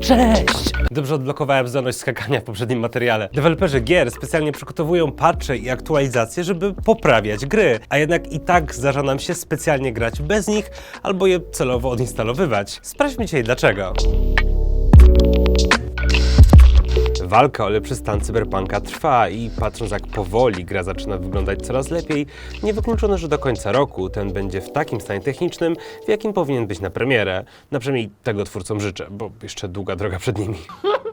Cześć! Dobrze odblokowałem zdolność skakania w poprzednim materiale. Deweloperzy gier specjalnie przygotowują patche i aktualizacje, żeby poprawiać gry, a jednak i tak zdarza nam się specjalnie grać bez nich albo je celowo odinstalowywać. Sprawdźmy dzisiaj dlaczego. Walka o lepszy stan cyberpunka trwa i patrząc jak powoli gra zaczyna wyglądać coraz lepiej, niewykluczone, że do końca roku ten będzie w takim stanie technicznym, w jakim powinien być na premierę. Na przynajmniej tego twórcom życzę, bo jeszcze długa droga przed nimi.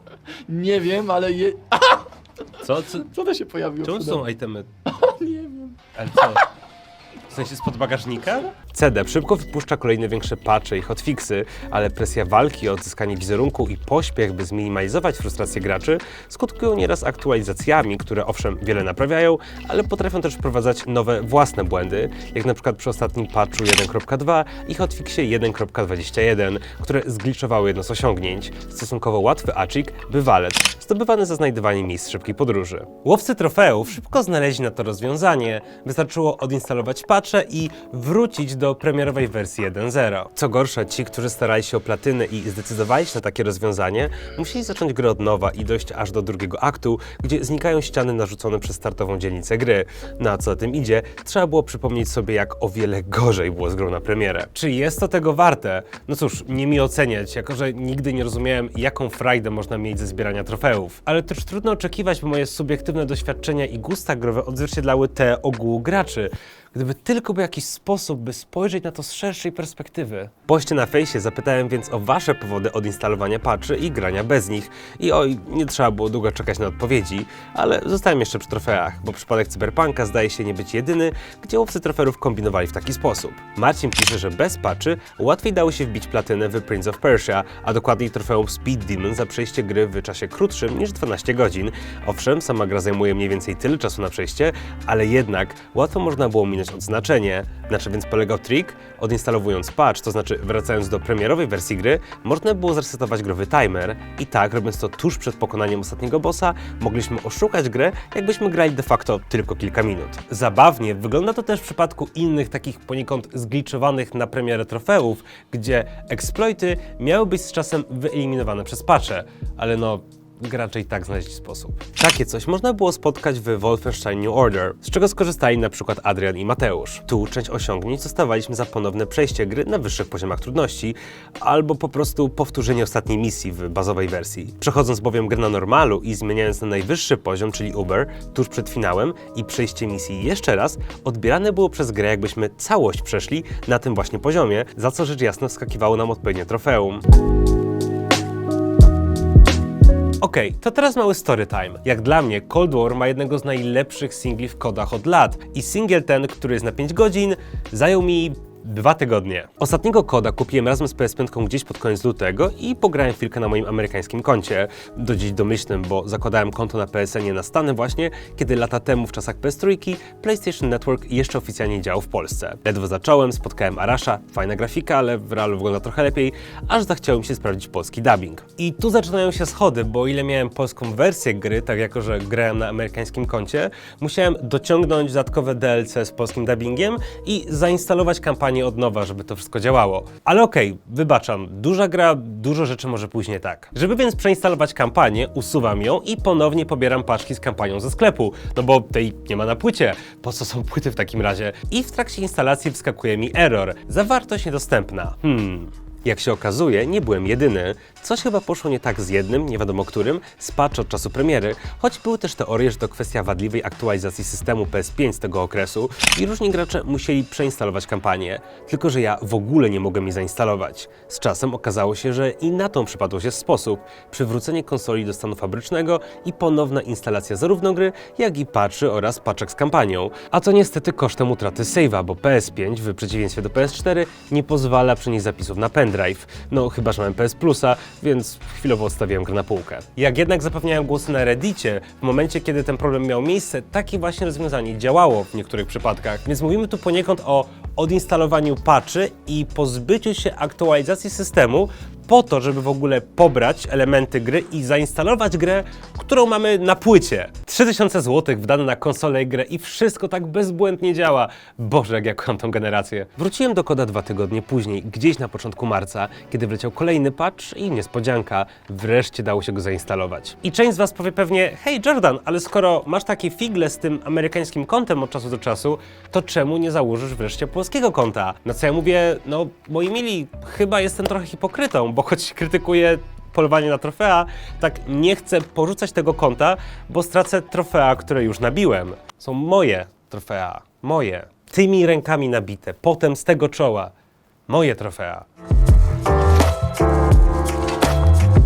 Nie wiem, ale je... Co? Co, Co to się pojawiło? czemu przede są mną? itemy? Nie wiem. Ale co? W sensie spod bagażnika? CD szybko wypuszcza kolejne większe patche i hotfixy, ale presja walki o odzyskanie wizerunku i pośpiech, by zminimalizować frustrację graczy, skutkują nieraz aktualizacjami, które owszem wiele naprawiają, ale potrafią też wprowadzać nowe własne błędy, jak na przykład przy ostatnim patchu 1.2 i hotfixie 1.21, które zgliczowały jedno z osiągnięć, stosunkowo łatwy acik, bywalec, zdobywany za znajdywanie miejsc szybkiej podróży. Łowcy trofeów szybko znaleźli na to rozwiązanie, wystarczyło odinstalować patche i wrócić do premierowej wersji 1.0. Co gorsza, ci, którzy starali się o platynę i zdecydowali się na takie rozwiązanie, musieli zacząć grę od nowa i dojść aż do drugiego aktu, gdzie znikają ściany narzucone przez startową dzielnicę gry. Na co za tym idzie, trzeba było przypomnieć sobie, jak o wiele gorzej było z grą na premierę. Czy jest to tego warte? No cóż, nie mi oceniać, jako że nigdy nie rozumiałem, jaką frajdę można mieć ze zbierania trofeów. Ale też trudno oczekiwać, by moje subiektywne doświadczenia i gusta growe odzwierciedlały te ogółu graczy. Gdyby tylko był jakiś sposób, by spojrzeć na to z szerszej perspektywy. W poście na fejsie zapytałem więc o wasze powody odinstalowania patchy i grania bez nich. I oj, nie trzeba było długo czekać na odpowiedzi, ale zostałem jeszcze przy trofeach, bo przypadek Cyberpunka zdaje się nie być jedyny, gdzie łowcy trofeów kombinowali w taki sposób. Marcin pisze, że bez patchy łatwiej dało się wbić platynę w Prince of Persia, a dokładniej trofeum Speed Demon za przejście gry w czasie krótszym niż 12 godzin. Owszem, sama gra zajmuje mniej więcej tyle czasu na przejście, ale jednak łatwo można było minąć odznaczenie. Na czym więc polegał trik? Odinstalowując patch, to znaczy wracając do premierowej wersji gry, można było zresetować growy timer i tak, robiąc to tuż przed pokonaniem ostatniego bossa, mogliśmy oszukać grę, jakbyśmy grali de facto tylko kilka minut. Zabawnie wygląda to też w przypadku innych takich poniekąd zgliczowanych na premierę trofeów, gdzie exploity miały być z czasem wyeliminowane przez patche, ale no gracze tak znaleźli sposób. Takie coś można było spotkać w Wolfenstein New Order, z czego skorzystali na przykład Adrian i Mateusz. Tu część osiągnięć dostawaliśmy za ponowne przejście gry na wyższych poziomach trudności, albo po prostu powtórzenie ostatniej misji w bazowej wersji. Przechodząc bowiem grę na normalu i zmieniając na najwyższy poziom, czyli Uber, tuż przed finałem i przejście misji jeszcze raz, odbierane było przez grę jakbyśmy całość przeszli na tym właśnie poziomie, za co rzecz jasna wskakiwało nam odpowiednie trofeum. Okej, to teraz mały story time. Jak dla mnie, Cold War ma jednego z najlepszych singli w kodach od lat. I singiel ten, który jest na 5 godzin, zajął mi dwa tygodnie. Ostatniego koda kupiłem razem z PS5 gdzieś pod koniec lutego i pograłem chwilkę na moim amerykańskim koncie. Do dziś domyślnym, bo zakładałem konto na PSN na Stany właśnie, kiedy lata temu w czasach PS3 PlayStation Network jeszcze oficjalnie działał w Polsce. Ledwo zacząłem, spotkałem Arasha, fajna grafika, ale w realu wygląda trochę lepiej, aż zachciało mi się sprawdzić polski dubbing. I tu zaczynają się schody, bo ile miałem polską wersję gry, tak jako że grałem na amerykańskim koncie, musiałem dociągnąć dodatkowe DLC z polskim dubbingiem i zainstalować kampanię od nowa, żeby to wszystko działało. Ale okej, wybaczam, duża gra, dużo rzeczy może pójść nie tak. Żeby więc przeinstalować kampanię, usuwam ją i ponownie pobieram paczki z kampanią ze sklepu, no bo tej nie ma na płycie. Po co są płyty w takim razie? I w trakcie instalacji wskakuje mi error. Zawartość niedostępna. Hmm. Jak się okazuje, nie byłem jedyny. Coś chyba poszło nie tak z jednym, nie wiadomo którym, z patch od czasu premiery, choć były też teorie, że to kwestia wadliwej aktualizacji systemu PS5 z tego okresu i różni gracze musieli przeinstalować kampanię. Tylko, że ja w ogóle nie mogłem jej zainstalować. Z czasem okazało się, że i na tą przypadło się sposób. Przywrócenie konsoli do stanu fabrycznego i ponowna instalacja zarówno gry, jak i patchy oraz paczek z kampanią. A to niestety kosztem utraty save'a, bo PS5 w przeciwieństwie do PS4 nie pozwala przenieść zapisów na pendrive. No chyba, że mam PS Plusa, więc chwilowo odstawiłem grę na półkę. Jak jednak zapewniałem głosy na Reddicie, w momencie kiedy ten problem miał miejsce, takie właśnie rozwiązanie działało w niektórych przypadkach. Więc mówimy tu poniekąd o odinstalowaniu patchy i pozbyciu się aktualizacji systemu po to, żeby w ogóle pobrać elementy gry i zainstalować grę, którą mamy na płycie. 3000 zł wdane na konsolę i grę i wszystko tak bezbłędnie działa. Boże, jak ja kocham tą generację. Wróciłem do koda dwa tygodnie później, gdzieś na początku marca, kiedy wleciał kolejny patch i niespodzianka, wreszcie dało się go zainstalować. I część z Was powie pewnie, hej Jordan, ale skoro masz takie figle z tym amerykańskim kontem od czasu do czasu, to czemu nie założysz wreszcie polskiego konta? Na co ja mówię, no moi mili, chyba jestem trochę hipokrytą, bo choć krytykuję polowanie na trofea, tak nie chcę porzucać tego konta, bo stracę trofea, które już nabiłem. Są moje trofea, moje. Tymi rękami nabite, potem z tego czoła. Moje trofea.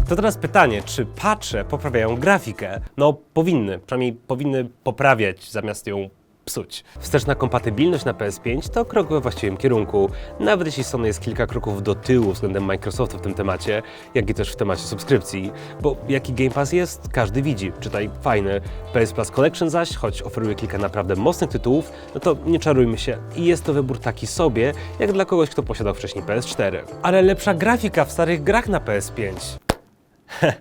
To teraz pytanie, czy patche poprawiają grafikę? No powinny, przynajmniej powinny poprawiać zamiast ją psuć. Wsteczna kompatybilność na PS5 to krok we właściwym kierunku, nawet jeśli Sony jest kilka kroków do tyłu względem Microsoftu w tym temacie, jak i też w temacie subskrypcji, bo jaki Game Pass jest, każdy widzi, czytaj fajny. PS Plus Collection zaś, choć oferuje kilka naprawdę mocnych tytułów, no to nie czarujmy się i jest to wybór taki sobie, jak dla kogoś, kto posiadał wcześniej PS4. Ale lepsza grafika w starych grach na PS5.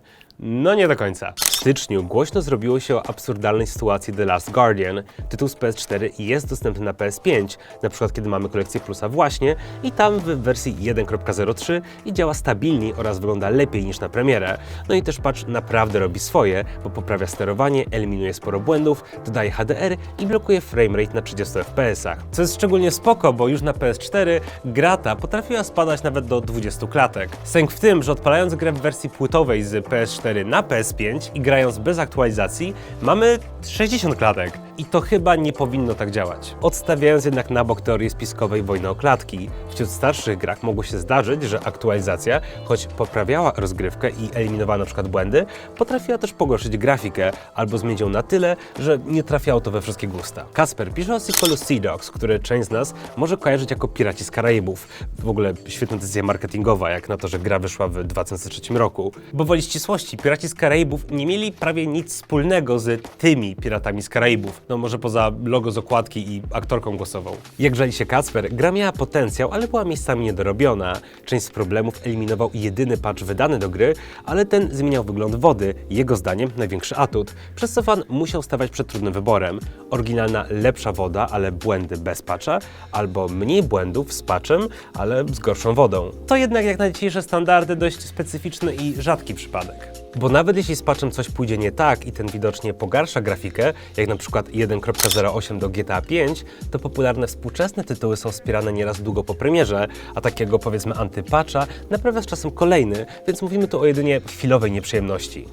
No nie do końca. Styczniu głośno zrobiło się o absurdalnej sytuacji The Last Guardian. Tytuł z PS4 jest dostępny na PS5, na przykład kiedy mamy kolekcję Plusa właśnie i tam w wersji 1.03 i działa stabilniej oraz wygląda lepiej niż na premierę. No i też patch naprawdę robi swoje, bo poprawia sterowanie, eliminuje sporo błędów, dodaje HDR i blokuje framerate na 30 FPS-ach. Co jest szczególnie spoko, bo już na PS4 gra ta potrafiła spadać nawet do 20 klatek. Sęk w tym, że odpalając grę w wersji płytowej z PS4 na PS5 i grając bez aktualizacji, mamy 60 klatek. I to chyba nie powinno tak działać. Odstawiając jednak na bok teorię spiskowej wojny o klatki, wśród starszych grach mogło się zdarzyć, że aktualizacja, choć poprawiała rozgrywkę i eliminowała na przykład błędy, potrafiła też pogorszyć grafikę albo zmienić ją na tyle, że nie trafiało to we wszystkie gusta. Kasper pisze o sequelu Sea Dogs, który część z nas może kojarzyć jako Piraci z Karaibów. W ogóle świetna decyzja marketingowa, jak na to, że gra wyszła w 2003 roku. Bo woli ścisłości, Piraci z Karaibów nie mieli prawie nic wspólnego z tymi Piratami z Karaibów. No może poza logo z okładki i aktorką głosową. Jak żali się Kacper, gra miała potencjał, ale była miejscami niedorobiona. Część z problemów eliminował jedyny patch wydany do gry, ale ten zmieniał wygląd wody, jego zdaniem największy atut, przez co fan musiał stawać przed trudnym wyborem. Oryginalna lepsza woda, ale błędy bez patcha, albo mniej błędów z patchem, ale z gorszą wodą. To jednak jak na dzisiejsze standardy dość specyficzny i rzadki przypadek. Bo nawet jeśli z patchem coś pójdzie nie tak i ten widocznie pogarsza grafikę, jak na przykład 1.08 do GTA 5, to popularne współczesne tytuły są wspierane nieraz długo po premierze, a takiego powiedzmy antypatcha naprawia z czasem kolejny, więc mówimy tu o jedynie chwilowej nieprzyjemności.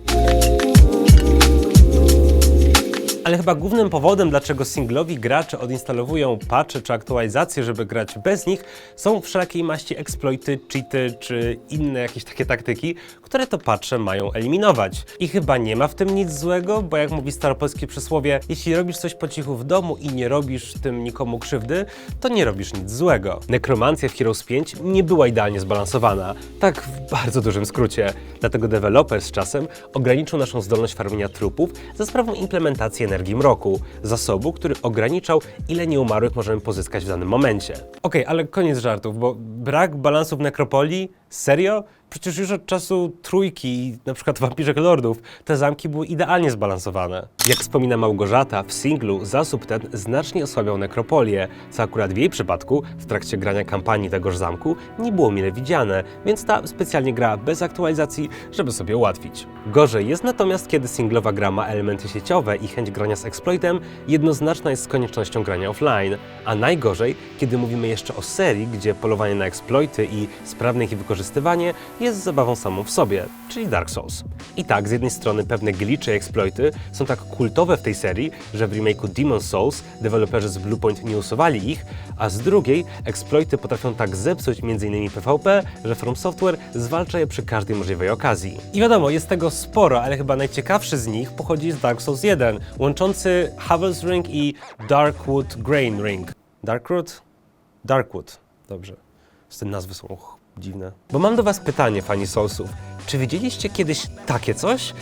Ale chyba głównym powodem, dlaczego singlowi gracze odinstalowują patche czy aktualizacje, żeby grać bez nich, są wszelakiej maści exploity, cheaty czy inne jakieś takie taktyki, które to patche mają eliminować. I chyba nie ma w tym nic złego, bo jak mówi staropolskie przysłowie, jeśli robisz coś po cichu w domu i nie robisz tym nikomu krzywdy, to nie robisz nic złego. Nekromancja w Heroes 5 nie była idealnie zbalansowana, tak w bardzo dużym skrócie. Dlatego deweloper z czasem ograniczył naszą zdolność farmienia trupów za sprawą implementacji energii mroku, zasobu, który ograniczał, ile nieumarłych możemy pozyskać w danym momencie. Okej, ale koniec żartów, bo brak balansu w nekropolii? Serio? Przecież już od czasu trójki i na przykład Wampirek Lordów te zamki były idealnie zbalansowane. Jak wspomina Małgorzata, w singlu zasób ten znacznie osłabiał nekropolię, co akurat w jej przypadku, w trakcie grania kampanii tegoż zamku, nie było mile widziane, więc ta specjalnie gra bez aktualizacji, żeby sobie ułatwić. Gorzej jest natomiast, kiedy singlowa gra ma elementy sieciowe i chęć grania z exploitem jednoznaczna jest z koniecznością grania offline, a najgorzej, kiedy mówimy jeszcze o serii, gdzie polowanie na exploity i sprawne ich wykorzystywanie jest zabawą samą w sobie, czyli Dark Souls. I tak, z jednej strony pewne glitche i exploity są tak kultowe w tej serii, że w remake'u Demon Souls deweloperzy z Bluepoint nie usuwali ich, a z drugiej exploity potrafią tak zepsuć m.in. PvP, że From Software zwalcza je przy każdej możliwej okazji. I wiadomo, jest tego sporo, ale chyba najciekawszy z nich pochodzi z Dark Souls 1, łączący Havel's Ring i Darkwood Grain Ring. Darkwood? Darkwood, dobrze. Z tym nazwy są dziwne. Bo mam do was pytanie, fani Soulsów. Czy widzieliście kiedyś takie coś?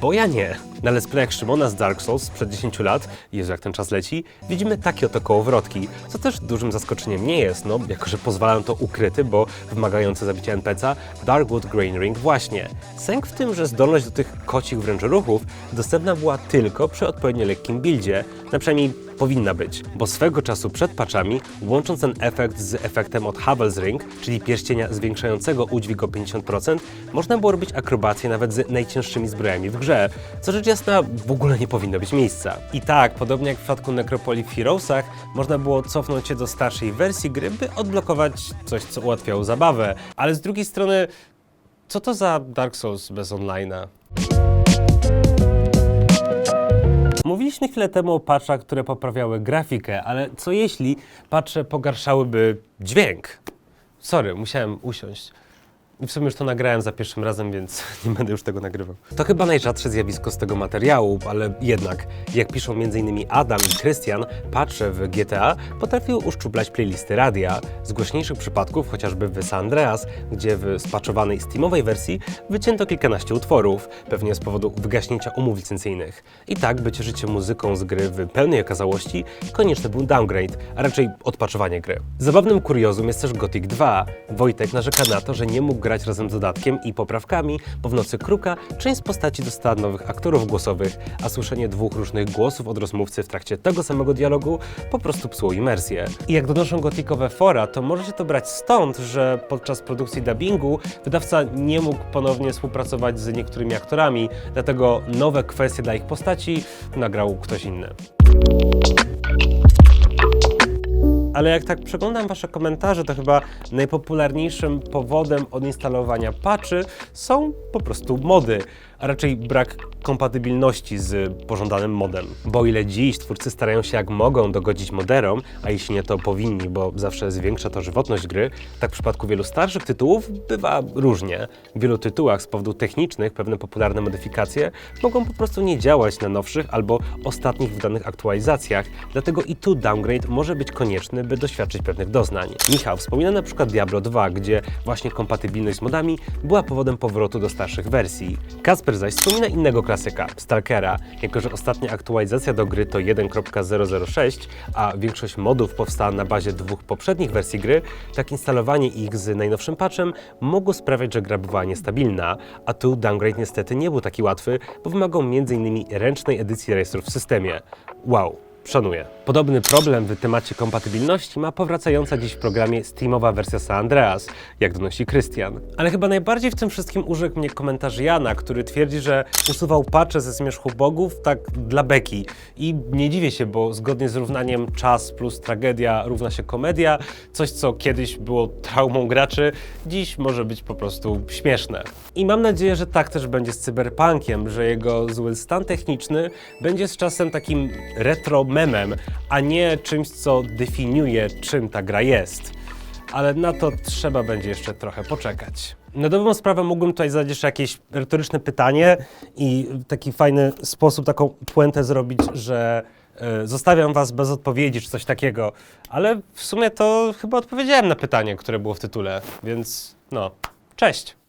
Bo ja nie. Na let's playach Szymona z Dark Souls sprzed 10 lat, Jezu jak ten czas leci, widzimy takie oto kołowrotki, co też dużym zaskoczeniem nie jest, no jako że pozwalają to ukryty, bo wymagający zabicia NPC'a Darkwood Grain Ring właśnie. Sęk w tym, że zdolność do tych kocich wręcz ruchów dostępna była tylko przy odpowiednio lekkim buildzie, na przynajmniej powinna być, bo swego czasu przed patchami, łącząc ten efekt z efektem od Havel's Ring, czyli pierścienia zwiększającego udźwig o 50%, można było robić akrobacje nawet z najcięższymi zbrojami w grze, co rzecz jasna w ogóle nie powinno być miejsca. I tak, podobnie jak w przypadku Necropolii w Heroesach, można było cofnąć się do starszej wersji gry, by odblokować coś, co ułatwiało zabawę, ale z drugiej strony, co to za Dark Souls bez online'a? Mówiliśmy chwilę temu o patchach, które poprawiały grafikę, ale co jeśli patche pogarszałyby dźwięk? Sorry, musiałem usiąść. I w sumie już to nagrałem za pierwszym razem, więc nie będę już tego nagrywał. To chyba najrzadsze zjawisko z tego materiału, ale jednak, jak piszą m.in. Adam i Krystian, patche w GTA potrafiły uszczuplać playlisty radia. Z głośniejszych przypadków chociażby w San Andreas, gdzie w spaczowanej Steamowej wersji wycięto kilkanaście utworów, pewnie z powodu wygaśnięcia umów licencyjnych. I tak, by cieszyć muzyką z gry w pełnej okazałości, konieczny był downgrade, a raczej odpaczowanie gry. Zabawnym kuriozum jest też Gothic 2. Wojtek narzeka na to, że nie mógł grać razem z dodatkiem i poprawkami, bo w Nocy Kruka część z postaci dostała nowych aktorów głosowych, a słyszenie dwóch różnych głosów od rozmówcy w trakcie tego samego dialogu po prostu psuło imersję. I jak donoszą gotikowe fora, to może się to brać stąd, że podczas produkcji dubbingu wydawca nie mógł ponownie współpracować z niektórymi aktorami, dlatego nowe kwestie dla ich postaci nagrał ktoś inny. Ale jak tak przeglądam Wasze komentarze, to chyba najpopularniejszym powodem odinstalowania patchy są po prostu mody, a raczej brak kompatybilności z pożądanym modem. Bo ile dziś twórcy starają się jak mogą dogodzić moderom, a jeśli nie to powinni, bo zawsze zwiększa to żywotność gry, tak w przypadku wielu starszych tytułów bywa różnie. W wielu tytułach z powodów technicznych pewne popularne modyfikacje mogą po prostu nie działać na nowszych albo ostatnich wydanych aktualizacjach, dlatego i tu downgrade może być konieczny, by doświadczyć pewnych doznań. Michał wspomina na przykład Diablo 2, gdzie właśnie kompatybilność z modami była powodem powrotu do starszych wersji. Kasper zaś wspomina innego klasyka, Stalkera, jako że ostatnia aktualizacja do gry to 1.006, a większość modów powstała na bazie dwóch poprzednich wersji gry, tak instalowanie ich z najnowszym patchem mogło sprawiać, że gra była niestabilna, a tu downgrade niestety nie był taki łatwy, bo wymagał m.in. ręcznej edycji rejestrów w systemie. Wow, Podobny problem w temacie kompatybilności ma powracająca dziś w programie Steamowa wersja San Andreas, jak donosi Krystian. Ale chyba najbardziej w tym wszystkim urzekł mnie komentarz Jana, który twierdzi, że usuwał patche ze zmierzchu bogów tak dla beki. I nie dziwię się, bo zgodnie z równaniem czas plus tragedia równa się komedia, coś co kiedyś było traumą graczy, dziś może być po prostu śmieszne. I mam nadzieję, że tak też będzie z cyberpunkiem, że jego zły stan techniczny będzie z czasem takim retro memem, a nie czymś, co definiuje, czym ta gra jest. Ale na to trzeba będzie jeszcze trochę poczekać. Na dobrą sprawę mógłbym tutaj zadać jeszcze jakieś retoryczne pytanie i w taki fajny sposób taką puentę zrobić, że e, zostawiam was bez odpowiedzi czy coś takiego. Ale w sumie to chyba odpowiedziałem na pytanie, które było w tytule, więc no, cześć!